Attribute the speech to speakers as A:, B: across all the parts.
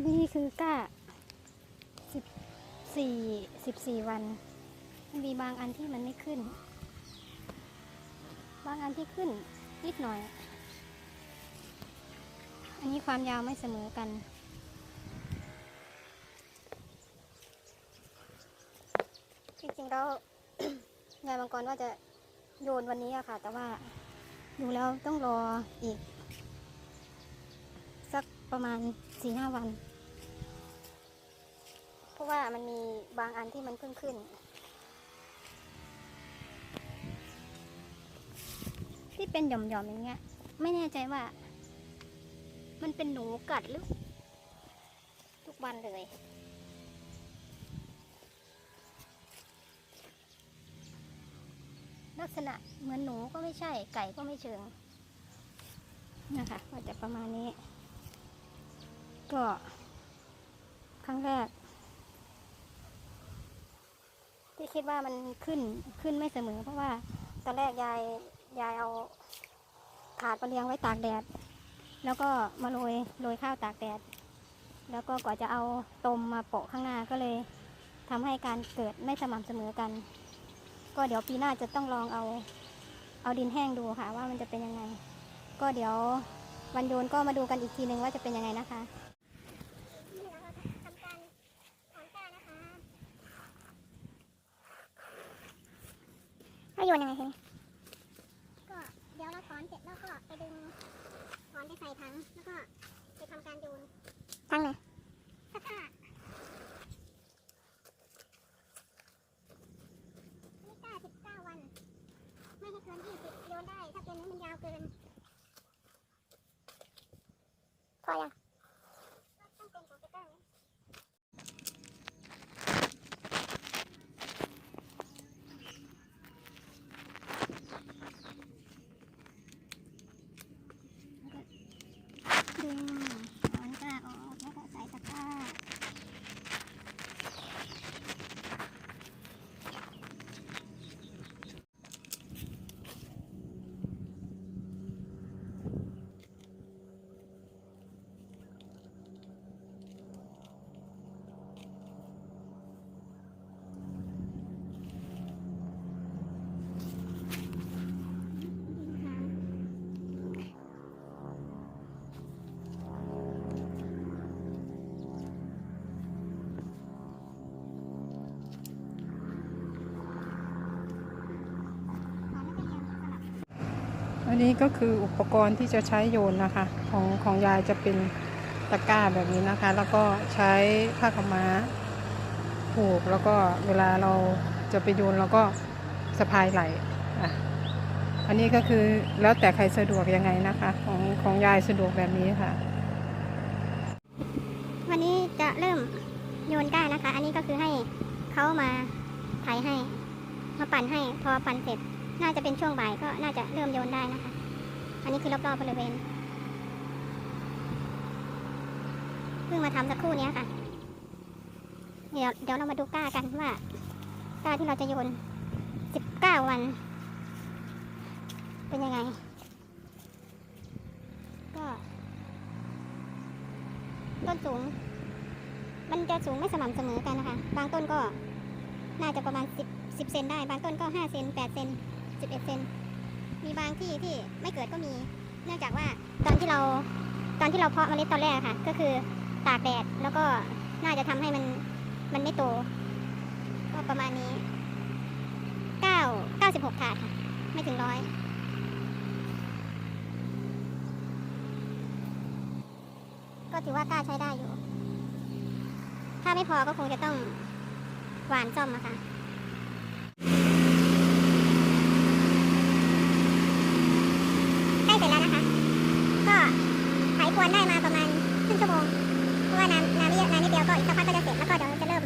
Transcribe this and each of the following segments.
A: นนี้คือก้าสิบสี่สิบสี่วันมันมีบางอันที่มันไม่ขึ้น บางอันที่ขึ้นนิดหน่อย อันนี้ความยาวไม่เสมอกันจริงๆแล้วยายมังกรว่าจะโยนวันนี้อะค่ะ แต่ว่าดูแล้วต้องรออีก สักประมาณสี่ห้าวัน ราะว่ามันมีบางอันที่มันเพิ่งขึ้น ที่เป็นหย่อมๆอย่างเงี้ย ไม่แน่ใจว่า มันเป็นหนูกัดหรือทุกวันเลยลักษณะเหมือนหนูก็ไม่ใช่ ไก่ก็ไม่เชิงนะคะก็จะประมาณนี้ ก็ ครั้งแรก ที่ คิดว่ามันขึ้นขึ้นไม่เสมอ เพราะว่าตอนแรกยายยายเอาถาดมาเลี้ยงไว้ตากแดด แล้วก็มาโรยโรยข้าวตากแดด แล้วก็กว่าจะเอาตมมาโปะข้างหน้าก็เลยทำให้การเกิดไม่สม่ำเสมอกัน ก็เดี๋ยวปีหน้าจะต้องลองเอา เอาดินแห้งดูค่ะ ว่ามันจะเป็นยังไง ก็เดี๋ยววันโยนก็มาดูกันอีกทีนึงว่าจะเป็นยังไงนะคะ
B: นี่เราก็ทำการถอนก้านะคะแล้ว โยนยังไงคะเนี่ยก็เดี๋ยวเราถอนเสร็จแล้วก็ไปดึงถอนไปใส่ถังแล้วก็ไปทำการโยนถังไหนตะกร้านี่ก้าสิบเก้าวัน ไม่ให้เกินยี่สิบโยนได้ ถ้าเป็นนี้มันยาวเกิน พอยังต้องเป็นของตะกร้าไหม
A: ดึงถอนกล้าออกแล้วก็ใส่ตะกร้า
C: อันนี้ก็คืออุปกรณ์ที่จะใช้โยนนะคะ ของของยายจะเป็นตะกร้าแบบนี้นะคะ แล้วก็ใช้ผ้าขม้าผูกแล้วก็เวลาเราจะไปโยนเราก็สะพายไหลอะอันนี้ก็คือแล้วแต่ใครสะดวกยังไงนะคะ ของของยายสะดวกแบบนี้ค่ะ
B: วันนี้จะเริ่มโยนก้านะคะ อันนี้ก็คือให้เขามาไถให้ มาปั่นให้พอปั่นเสร็จ น่าจะเป็นช่วงบ่ายก็น่าจะเริ่มโยนได้นะคะ อันนี้คือรอบๆบริเวณ เพิ่งมาทำสักครู่นี้ค่ะ เดี๋ยวเดี๋ยวเรามาดูก้ากันว่า ก้าที่เราจะโยน 19 วัน เป็นยังไง ก็ต้นสูง มันจะสูงไม่สม่ำเสมอกันนะคะ บางต้นก็น่าจะประมาณ 10 10 เซนได้ บางต้นก็ 5 เซน8เซน 11เซนมีบางที่ที่ไม่เกิดก็มี เนื่องจากว่าตอนที่เราตอนที่เราเพาะเมล็ดตอนแรกค่ะ ก็คือตากแดดแล้วก็น่าจะทำให้มันมันไม่โต ก็ประมาณนี้ 9 96 ถาดค่ะ ไม่ถึงร้อยก็ถือว่ากล้าใช้ได้อยู่ ถ้าไม่พอก็คงจะต้องหวานซ่อมอะค่ะ ใกล้เสร็จแล้วนะคะ ก็ไข ควรได้มาประมาณครึ่งชั่วโมงเพราะว่าน้ำน้ำเยอะน้ำนิดเดียวก็อีกสักพักก็จะเสร็จ แล้วก็เดี๋ยวจะเริ่ม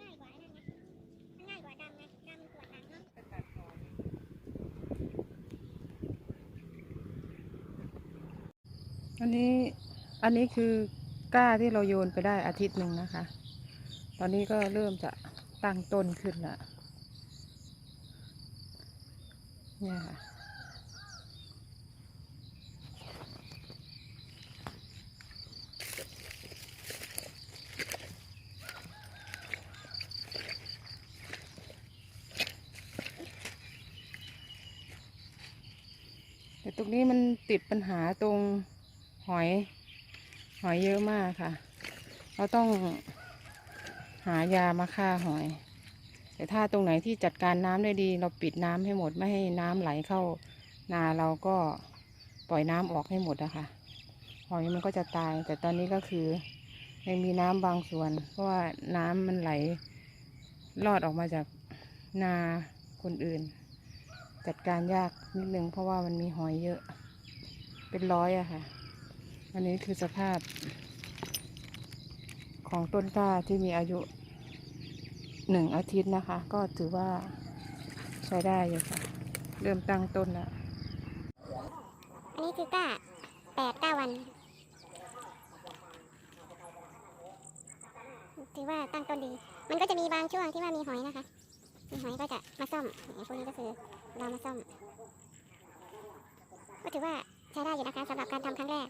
B: ง่ายกว่าไอ้นั่นนะมันง่ายกว่าดำนะดำมันปวดหลังเนาะ
C: อันนี้อันนี้คือกล้าที่เราโยนไปได้อาทิตย์หนึ่งนะคะ ตอนนี้ก็เริ่มจะตั้งต้นขึ้นละเนี่ยค่ะแต่ตรงนี้มันติดปัญหาตรง หอย หอยเยอะมากค่ะ เราต้องหายามาฆ่าหอย แต่ถ้าตรงไหนที่จัดการน้ำได้ดี เราปิดน้ำให้หมดไม่ให้น้ำไหลเข้านาเราก็ปล่อยน้ำออกให้หมดนะคะหอยมันก็จะตาย แต่ตอนนี้ก็คือยังมีน้ำบางส่วน เพราะว่าน้ำมันไหลลอดออกมาจากนาคนอื่น จัดการยากนิดนึงเพราะว่ามันมีหอยเยอะ เป็นร้อยอะค่ะ อันนี้คือสภาพ ของต้นกล้าที่มีอายุหนึ่งอาทิตย์นะคะ ก็ถือว่าใช้ได้อยู่ค่ะ เริ่มตั้งต้นแล้ว
B: อันนี้คือกล้าแปดเก้าวันถือว่าตั้งต้นดี มันก็จะมีบางช่วงที่ว่ามีหอยนะคะ มีหอยก็จะมาซ่อมอย่างพวกนี้ก็คือเรามาซ่อม ก็ถือว่าใช้ได้อยู่นะคะสำหรับการทำครั้งแรก